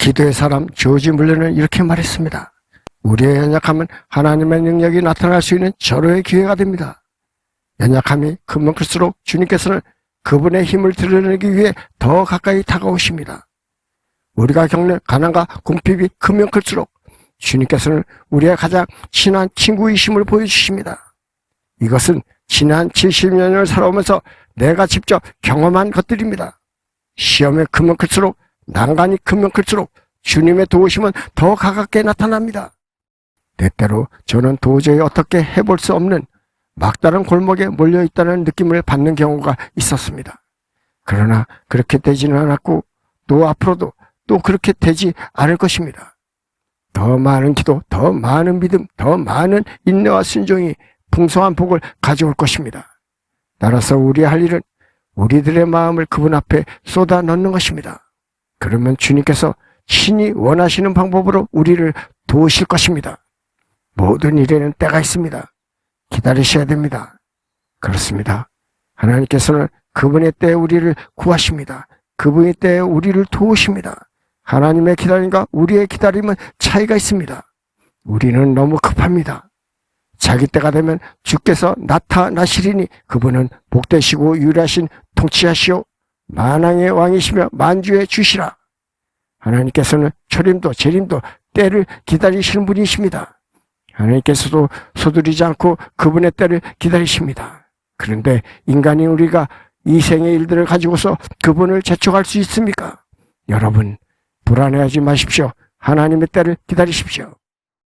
기도의 사람 조지 물레는 이렇게 말했습니다. 우리의 연약함은 하나님의 능력이 나타날 수 있는 절호의 기회가 됩니다. 연약함이 크면 클수록 주님께서는 그분의 힘을 드러내기 위해 더 가까이 다가오십니다. 우리가 겪는 가난과 궁핍이 크면 클수록 주님께서는 우리의 가장 친한 친구이심을 보여주십니다. 이것은 지난 70년을 살아오면서 내가 직접 경험한 것들입니다. 시험이 크면 클수록 난간이 크면 클수록 주님의 도우심은 더 가깝게 나타납니다. 때때로 저는 도저히 어떻게 해볼 수 없는 막다른 골목에 몰려있다는 느낌을 받는 경우가 있었습니다. 그러나 그렇게 되지는 않았고 또 앞으로도 또 그렇게 되지 않을 것입니다. 더 많은 기도, 더 많은 믿음, 더 많은 인내와 순종이 풍성한 복을 가져올 것입니다. 따라서 우리 할 일은 우리들의 마음을 그분 앞에 쏟아 넣는 것입니다. 그러면 주님께서 신이 원하시는 방법으로 우리를 도우실 것입니다. 모든 일에는 때가 있습니다. 기다리셔야 됩니다. 그렇습니다. 하나님께서는 그분의 때에 우리를 구하십니다. 그분의 때에 우리를 도우십니다. 하나님의 기다림과 우리의 기다림은 차이가 있습니다. 우리는 너무 급합니다. 자기 때가 되면 주께서 나타나시리니 그분은 복되시고 유일하신 통치하시오 만왕의 왕이시며 만주의 주시라. 하나님께서는 초림도 재림도 때를 기다리시는 분이십니다. 하나님께서도 소두리지 않고 그분의 때를 기다리십니다. 그런데 인간인 우리가 이 생의 일들을 가지고서 그분을 재촉할 수 있습니까? 여러분, 불안해하지 마십시오. 하나님의 때를 기다리십시오.